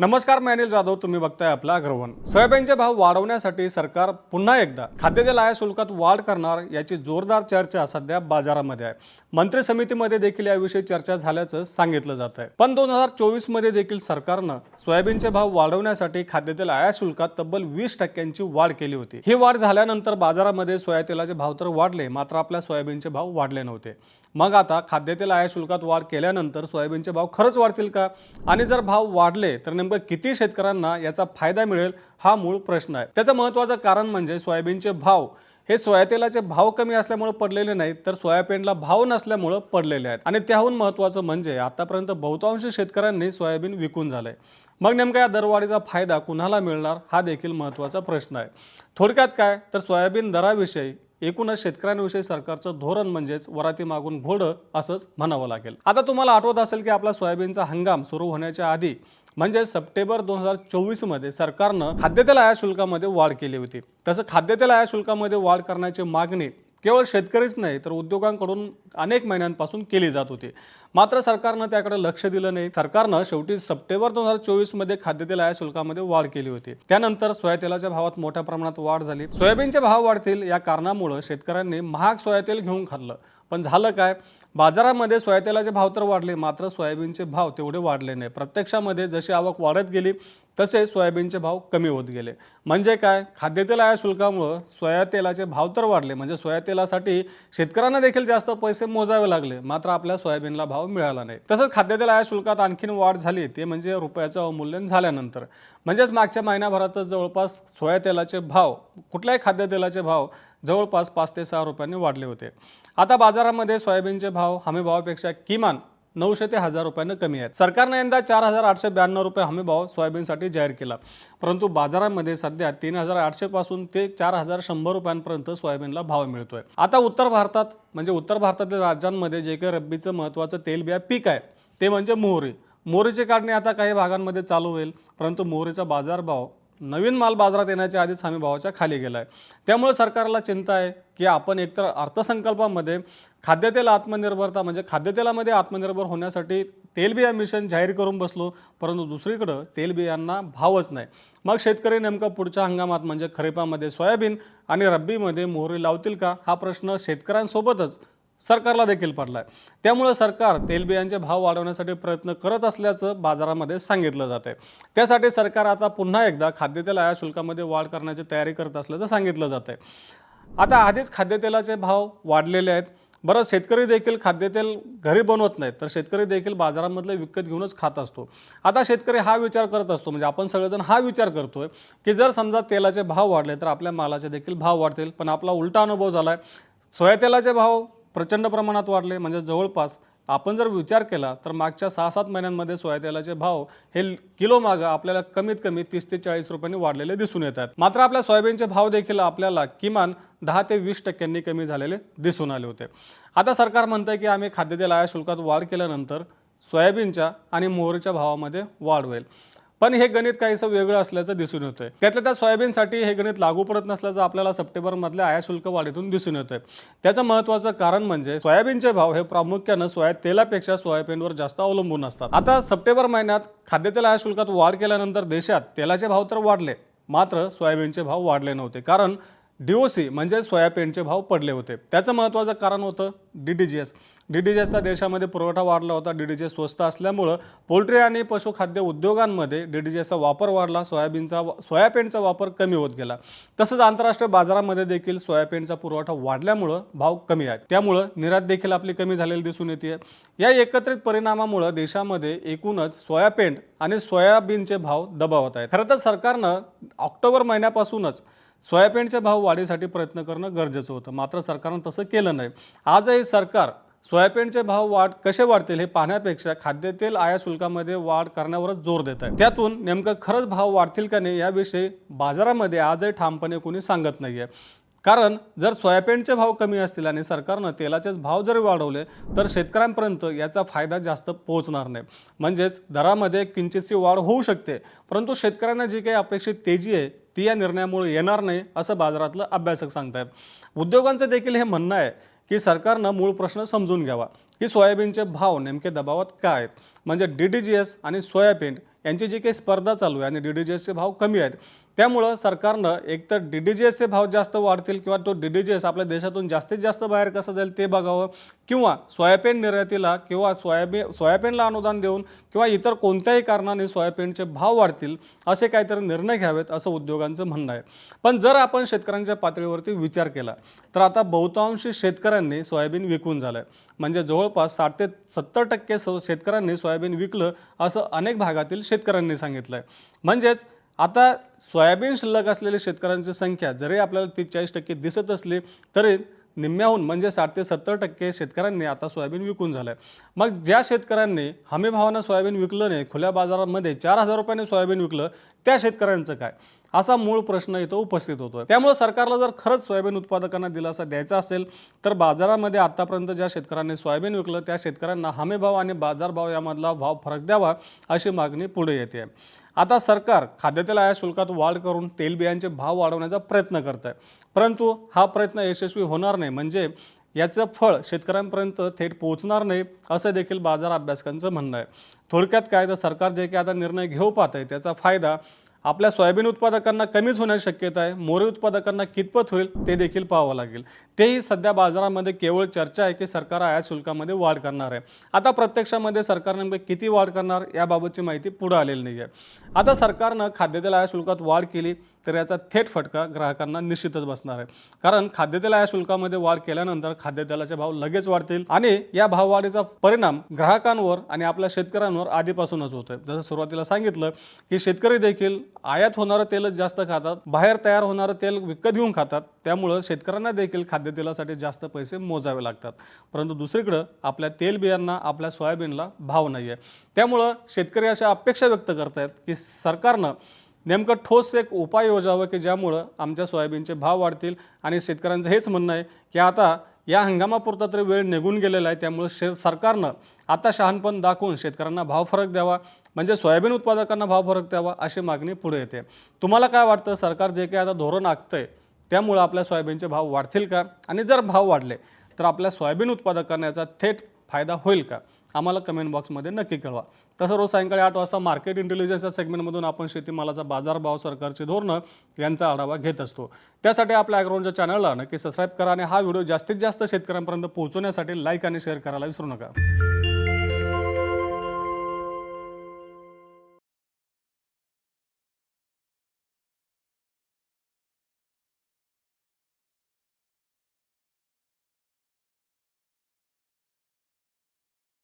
नमस्कार मी अनिल जाधव तुम्ही बघताय आपला अग्रवन. सोयाबीनचे भाव वाढवण्यासाठी सरकार पुन्हा एकदा खाद्यतेल आया शुल्कात वाढ करणार याची जोरदार चर्चा सध्या बाजारामध्ये आहे. मंत्री समितीमध्ये देखील याविषयी चर्चा झाल्याचं सांगितलं जात आहे. पण दोन हजार चोवीसमध्ये देखील सरकारनं सोयाबीनचे भाव वाढवण्यासाठी खाद्यतेल आयात शुल्कात तब्बल वीस टक्क्यांची वाढ केली होती. ही वाढ झाल्यानंतर बाजारामध्ये सोयातेलाचे भाव तर वाढले मात्र आपल्या सोयाबीनचे भाव वाढले नव्हते. मग आता खाद्यतेल आयात शुल्कात वाढ केल्यानंतर सोयाबीनचे भाव खरंच वाढतील का? आणि जर भाव वाढले तर नेमकं किती शेतकऱ्यांना याचा फायदा मिळेल हा मूळ प्रश्न आहे. त्याचं महत्त्वाचं कारण म्हणजे सोयाबीनचे भाव. हे सोयातेलाचे भाव कमी असल्यामुळे पडलेले नाहीत तर सोयाबीनला भाव नसल्यामुळं पडलेले आहेत. आणि त्याहून महत्त्वाचं म्हणजे आतापर्यंत बहुतांश शेतकऱ्यांनी सोयाबीन विकून झालंय. मग नेमका या दरवाढीचा फायदा कुणाला मिळणार? हा देखील महत्त्वाचा प्रश्न आहे. थोडक्यात काय? तर सोयाबीन दराविषयी एकूणच शेतकऱ्यांविषयी सरकारचं धोरण म्हणजेच वराती मागून घोडं असंच म्हणावं लागेल. आता तुम्हाला आठवत असेल की आपला सोयाबीनचा हंगाम सुरू होण्याच्या आधी म्हणजे सप्टेंबर दोन हजार चोवीसमध्ये सरकारनं खाद्यतेल आयात शुल्कामध्ये वाढ केली होती. तसं खाद्यतेल आयात शुल्कामध्ये वाढ करण्याची मागणी केवळ शेतकरीच नाही तर उद्योगांकडून अनेक महिन्यांपासून केली जात होती. मात्र सरकारनं त्याकडे लक्ष दिलं नाही. सरकारनं शेवटी सप्टेंबर दोन हजार चोवीसमध्ये खाद्यतेल आयात शुल्कामध्ये वाढ केली होती. त्यानंतर सोयातेलाच्या भावात मोठ्या प्रमाणात वाढ झाली. सोयाबीनचे भाव वाढतील या कारणामुळं शेतकऱ्यांनी महाग सोयातेल घेऊन खाल्लं. पण झालं काय? बाजारामध्ये सोयातेलाचे भाव तर वाढले मात्र सोयाबीनचे भाव तेवढे वाढले नाही. प्रत्यक्षामध्ये जशी आवक वाढत गेली तसेच सोयाबीनचे भाव कमी होत गेले. म्हणजे काय? खाद्यतेल आया शुल्कामुळं सोया तेलाचे भाव तर वाढले. म्हणजे सोयातेलासाठी शेतकऱ्यांना देखील जास्त पैसे मोजावे लागले. मात्र आपल्या सोयाबीनला भाव मिळाला नाही. तसंच खाद्यतेल या शुल्कात आणखीन वाढ झाली. ते म्हणजे रुपयाचं अवमूल्यन झाल्यानंतर. म्हणजेच मागच्या महिन्याभरातच जवळपास सोयातेलाचे भाव कुठल्याही खाद्यतेलाचे भाव जवळपास पाच ते सहा रुपयांनी वाढले होते. आता बाजारामध्ये सोयाबीनचे भाव हमी भावापेक्षा किमान नऊशे ते हजार रुपयानं कमी आहेत. सरकारनं यंदा चार हजार आठशे ब्याण्णव रुपये हमीभाव सोयाबीनसाठी जाहीर केला. परंतु बाजारामध्ये सध्या तीन हजार आठशे पासून ते चार हजार शंभर रुपयांपर्यंत सोयाबीनला भाव मिळतोय. आता उत्तर भारतात म्हणजे उत्तर भारतातील राज्यांमध्ये जे काही रब्बीचं महत्त्वाचं तेलबिया पीक आहे ते म्हणजे मोहरी. मोहरीची काढणी आता काही भागांमध्ये चालू होईल परंतु मोहरीचा बाजारभाव नवीन माल बाजारात येण्याच्या आधीच हमी भावाच्या खाली गेला आहे त्यामुळे सरकारला चिंता आहे की आपण एकतर अर्थसंकल्पामध्ये खाद्यतेल आत्मनिर्भरता म्हणजे खाद्यतेलामध्ये आत्मनिर्भर होण्यासाठी तेलबिया मिशन जाहीर करून बसलो परंतु दुसरीकडं तेलबियांना भावच नाही. मग शेतकरी नेमकं पुढच्या हंगामात म्हणजे खरीपामध्ये सोयाबीन आणि रब्बीमध्ये मोहरी लावतील का? हा प्रश्न शेतकऱ्यांसोबतच सरकारला देखील पडला आहे त्यामुळं सरकार तेलबियांचे भाव वाढवण्यासाठी प्रयत्न करत असल्याचं बाजारामध्ये सांगितलं जात आहे त्यासाठी सरकार आता पुन्हा एकदा खाद्यतेल आयात शुल्कामध्ये वाढ करण्याची तयारी करत असल्याचं सांगितलं जात आहे आता आधीच खाद्यतेलाचे भाव वाढलेले आहेत. बरं शेतकरी देखील खाद्यतेल घरी बनवत नाहीत तर शेतकरी देखील बाजारामधले विकत घेऊनच खात असतो. आता शेतकरी हा विचार करत असतो म्हणजे आपण सगळेजण हा विचार करतोय की जर समजा तेलाचे भाव वाढले तर आपल्या मालाचे देखील भाव वाढतील पण आपला उलटा अनुभव झाला आहे सोयातेलाचे भाव प्रचंड प्रमाणात वाढले. म्हणजे जवळपास आपण जर विचार केला तर मागच्या सहा सात महिन्यांमध्ये सोयातेलाचे भाव हे किलो मागं आपल्याला कमीत कमी तीस ते चाळीस रुपयांनी वाढलेले दिसून येतात. मात्र आपल्या सोयाबीनचे भाव देखील आपल्याला किमान दहा ते वीस टक्क्यांनी कमी झालेले दिसून आले होते. आता सरकार म्हणतं की आम्ही खाद्यतेल आया शुल्कात वाढ केल्यानंतर सोयाबीनच्या आणि मोहरीच्या भावामध्ये वाढ होईल. पण हे गणित काहीसं वेगळं असल्याचं दिसून येतंय. त्यातल्या त्या सोयाबीनसाठी हे गणित लागू पडत नसल्याचं आपल्याला सप्टेंबरमधल्या आयात शुल्क वाढीतून दिसून येतंय. त्याचं महत्त्वाचं कारण म्हणजे सोयाबीनचे भाव हे प्रामुख्यानं सोया तेलापेक्षा सोयाबीनवर जास्त अवलंबून असतात. आता सप्टेंबर महिन्यात खाद्यतेल आयात शुल्कात वाढ केल्यानंतर देशात तेलाचे भाव तर वाढले मात्र सोयाबीनचे भाव वाढले नव्हते. कारण डीओसी म्हणजे सोयाबीनचे भाव पडले होते. त्याचं महत्त्वाचं कारण होतं D D G S D D G एसचा देशामध्ये पुरवठा वाढला होता. डी डी जी एस स्वस्त असल्यामुळं पोल्ट्री आणि पशुखाद्य उद्योगांमध्ये डी डी जी एसचा वापर वाढला. सोयाबीनचा सोयाबीनचा वापर कमी होत गेला. तसंच आंतरराष्ट्रीय बाजारामध्ये देखील सोयाबीनचा पुरवठा वाढल्यामुळं भाव कमी आहेत. त्यामुळं निर्यात देखील आपली कमी झालेली दिसून येते या एकत्रित परिणामामुळं देशामध्ये एकूणच सोयाबीन आणि सोयाबीनचे भाव दबावत आहेत. खरं तर सरकारनं ऑक्टोबर महिन्यापासूनच सोयाबीनचे भाव वाढीसाठी प्रयत्न करणं गरजेचं होतं. मात्र सरकारनं तसं केलं नाही. आजही सरकार सोयाबीनचे भाव वाढ कसे वाढतील हे पाहण्यापेक्षा खाद्यतेल आयात शुल्कामध्ये वाढ करण्यावरच जोर देत आहे. त्यातून नेमकं खरंच भाव वाढतील का नाही याविषयी बाजारामध्ये आजही ठामपणे कोणी सांगत नाही आहे कारण जर सोयाबीनचे भाव कमी असतील आणि सरकारनं तेलाचेच भाव जरी वाढवले तर शेतकऱ्यांपर्यंत याचा फायदा जास्त पोहोचणार नाही. म्हणजेच दरामध्ये किंचितशी वाढ होऊ शकते. परंतु शेतकऱ्यांना जी काही अपेक्षित तेजी आहे ती या निर्णयामुळे येणार नाही असं बाजारातलं अभ्यासक सांगतायत. उद्योगांचं देखील हे म्हणणं आहे की सरकारनं मूळ प्रश्न समजून घ्यावा की सोयाबीनचे भाव नेमके दबावात काय आहेत? म्हणजे डी डी जी एस आणि सोयाबीन यांची जी काही स्पर्धा चालू आहे आणि डी डी जी एसचे भाव कमी आहेत त्यामुळं सरकारनं एकतर डी डी जी एसचे भाव जास्त वाढतील किंवा तो डी डी जी एस आपल्या देशातून जास्तीत जास्त बाहेर कसं जाईल ते बघावं. किंवा सोयाबीन निर्यातीला किंवा सोयाबीन सोयाबीनला अनुदान देऊन किंवा इतर कोणत्याही कारणाने सोयाबीनचे भाव वाढतील असे काहीतरी निर्णय घ्यावेत असं उद्योगांचं म्हणणं आहे. पण जर आपण शेतकऱ्यांच्या पातळीवरती विचार केला तर आता बहुतांशी शेतकऱ्यांनी सोयाबीन विकून झालं आहे म्हणजे जवळपास साठ ते सत्तर टक्के शेतकऱ्यांनी सोयाबीन विकलं असं अनेक भागातील शेतकऱ्यांनी सांगितलं आहे म्हणजेच आता सोयाबीन शिल्लक असलेल्या शेतकऱ्यांची संख्या जरी आपल्याला तीस चाळीस टक्के दिसत असली तरी निम्म्याहून म्हणजे साठ ते सत्तर टक्के शेतकऱ्यांनी आता सोयाबीन विकून झालं आहे मग ज्या शेतकऱ्यांनी हमीभावानं सोयाबीन विकलं नाही खुल्या बाजारामध्ये चार हजार रुपयाने सोयाबीन विकलं त्या शेतकऱ्यांचं काय? असा मूळ प्रश्न इथं उपस्थित होतो त्यामुळे सरकारला जर खरंच सोयाबीन उत्पादकांना दिलासा द्यायचा असेल तर बाजारामध्ये आतापर्यंत ज्या शेतकऱ्यांनी सोयाबीन विकलं त्या शेतकऱ्यांना हमीभाव आणि बाजारभाव यामधला भाव फरक द्यावा अशी मागणी पुढे येते आता सरकार खाद्यतेल आयात शुल्कात वाढ करून तेलबियांचे भाव वाढवण्याचा प्रयत्न करत आहे परंतु हा प्रयत्न यशस्वी होणार नाही. म्हणजे याचं फळ शेतकऱ्यांपर्यंत थेट पोहोचणार नाही असं देखील बाजार अभ्यासकांचं म्हणणं आहे. थोडक्यात काय तर सरकार जे काही आता निर्णय घेऊ पाहत आहे त्याचा फायदा आपल्या सोयाबीन उत्पादकांना कमीच होण्याची शक्यता आहे मोरे उत्पादकांना कितपत होईल ते देखील पाहावं लागेल. तेही सध्या बाजारामध्ये केवळ चर्चा आहे की सरकार आयात शुल्कामध्ये वाढ करणार आहे. आता प्रत्यक्षामध्ये सरकार नेमकं किती वाढ करणार याबाबतची माहिती पुढे आलेली नाही आहे आता सरकारनं खाद्यतेल आयात शुल्कात वाढ केली तर याचा थेट फटका ग्राहकांना निश्चितच बसणार आहे. कारण खाद्यतेल या शुल्कामध्ये वाढ केल्यानंतर खाद्यतेलाचे भाव लगेच वाढतील आणि या भाववाढीचा परिणाम ग्राहकांवर आणि आपल्या शेतकऱ्यांवर आधीपासूनच होतोय. जसं सुरुवातीला सांगितलं की शेतकरी देखील आयात होणारं तेलच जास्त खातात बाहेर तयार होणारं तेल विकत घेऊन खातात त्यामुळं शेतकऱ्यांना देखील खाद्यतेलासाठी जास्त पैसे मोजावे लागतात. परंतु दुसरीकडं आपल्या तेलबियांना आपल्या सोयाबीनला भाव नाही आहे त्यामुळं शेतकरी अशा अपेक्षा व्यक्त करत आहेत की सरकारनं नेमकं ठोस एक उपाय योजावं की ज्यामुळं आमच्या सोयाबीनचे भाव वाढतील? आणि शेतकऱ्यांचं हेच म्हणणं आहे की आता या हंगामापुरता तरी वेळ निघून गेलेला आहे त्यामुळे शे सरकारनं आता शहाणपण दाखवून शेतकऱ्यांना भाव फरक द्यावा म्हणजे सोयाबीन उत्पादकांना भाव फरक द्यावा अशी मागणी पुढे येते. तुम्हाला काय वाटतं? सरकार जे काही आता धोरण आखतंय त्यामुळं आपल्या सोयाबीनचे भाव वाढतील का? आणि जर भाव वाढले तर आपल्या सोयाबीन उत्पादकांना याचा थेट फायदा होईल का? आम्हाला कमेंट बॉक्समध्ये नक्की कळवा. तसं रोज सायंकाळी आठ वाजता मार्केट इंटेलिजन्सच्या सेगमेंटमधून आपण शेतीमालाचा बाजारभाव सरकारची धोरणं यांचा आढावा घेत असतो. त्यासाठी आपल्या ॲग्राउंडच्या चॅनलला नक्की सबस्क्राईब करा आणि हा व्हिडिओ जास्तीत जास्त शेतकऱ्यांपर्यंत पोहोचवण्यासाठी लाईक आणि शेअर करायला विसरू नका.